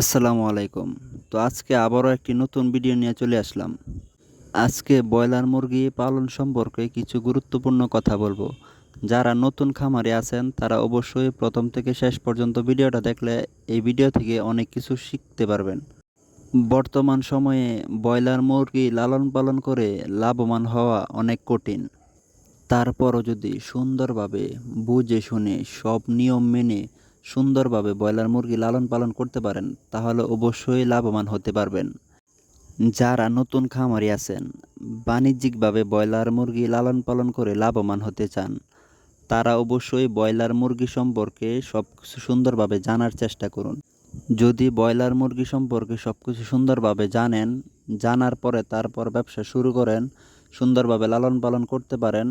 আসসালামু আলাইকুম। তো আজকে আবারও একটি নতুন ভিডিও নিয়ে চলে আসলাম। আজকে ব্রয়লার মুরগি পালন সম্পর্কে কিছু গুরুত্বপূর্ণ কথা বলব। যারা নতুন খামারে আছেন, তারা অবশ্যই প্রথম থেকে শেষ পর্যন্ত ভিডিওটা দেখলে এই ভিডিও থেকে অনেক কিছু শিখতে পারবেন। বর্তমান সময়ে ব্রয়লার মুরগি লালন পালন করে লাভবান হওয়া অনেক কঠিন। তারপরও যদি সুন্দরভাবে বুঝে শুনে সব নিয়ম মেনে সুন্দরভাবে ব্রয়লার মুরগি লালন পালন করতে পারেন, তাহলে অবশ্যই লাভবান হতে পারবেন। যারা নতুন খামারি আছেন, বাণিজ্যিকভাবে ব্রয়লার মুরগি লালন পালন করে লাভবান হতে চান, তারা অবশ্যই ব্রয়লার মুরগি সম্পর্কে সব কিছু সুন্দরভাবে জানার চেষ্টা করুন। যদি ব্রয়লার মুরগি সম্পর্কে সব কিছু সুন্দরভাবে জানেন, জানার পরে তারপর ব্যবসা শুরু করেন, সুন্দরভাবে লালন পালন করতে পারেন,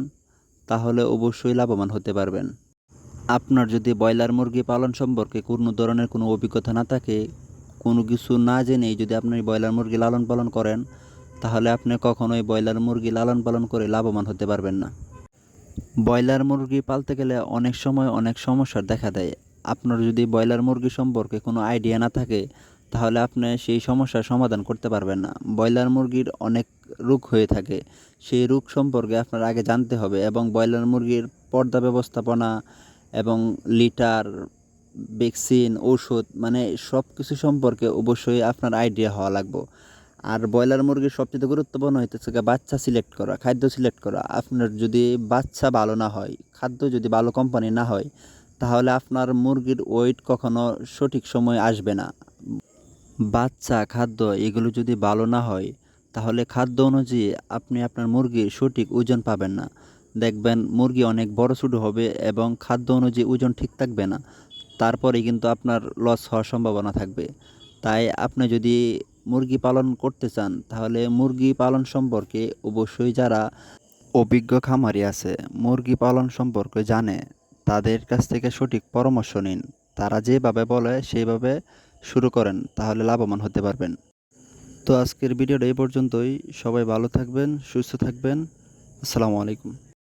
তাহলে অবশ্যই লাভবান হতে পারবেন। আপনার যদি ব্রয়লার মুরগি পালন সম্পর্কে কোনো ধরনের কোনো অভিজ্ঞতা না থাকে, কোনো কিছু না জেনেই যদি আপনি ব্রয়লার মুরগি লালন পালন করেন, তাহলে আপনি কখনোই ব্রয়লার মুরগি লালন পালন করে লাভবান হতে পারবেন না। ব্রয়লার মুরগি পালতে গেলে অনেক সময় অনেক সমস্যার দেখা দেয়। আপনার যদি ব্রয়লার মুরগি সম্পর্কে কোনো আইডিয়া না থাকে, তাহলে আপনি সেই সমস্যার সমাধান করতে পারবেন না। ব্রয়লার মুরগির অনেক রোগ হয়ে থাকে। সেই রোগ সম্পর্কে আপনার আগে জানতে হবে এবং ব্রয়লার মুরগির পর্দা ব্যবস্থাপনা এবং লিটার, ভ্যাকসিন ঔষধ মানে সব কিছু সম্পর্কে অবশ্যই আপনার আইডিয়া হওয়া লাগবে। আর ব্রয়লার মুরগির সবচেয়ে গুরুত্বপূর্ণ হইতেছে বাচ্চা সিলেক্ট করা, খাদ্য সিলেক্ট করা। আপনার যদি বাচ্চা ভালো না হয়, খাদ্য যদি ভালো কোম্পানি না হয়, তাহলে আপনার মুরগির ওয়েট কখনো সঠিক সময় আসবে না। বাচ্চা, খাদ্য এগুলো যদি ভালো না হয়, তাহলে খাদ্য অনুযায়ী আপনি আপনার মুরগির সঠিক ওজন পাবেন না। দেখবেন মুরগি অনেক বড় ছোটো হবে এবং খাদ্য অনুযায়ী ওজন ঠিক থাকবে না। তারপরে কিন্তু আপনার লস হওয়ার সম্ভাবনা থাকবে। তাই আপনি যদি মুরগি পালন করতে চান, তাহলে মুরগি পালন সম্পর্কে অবশ্যই যারা অভিজ্ঞ খামারি আছে, মুরগি পালন সম্পর্কে জানে, তাদের কাছ থেকে সঠিক পরামর্শ নিন। তারা যেভাবে বলে, সেইভাবে শুরু করেন, তাহলে লাভবান হতে পারবেন। তো আজকের ভিডিওটা এই পর্যন্তই। সবাই ভালো থাকবেন, সুস্থ থাকবেন। আসসালামু আলাইকুম।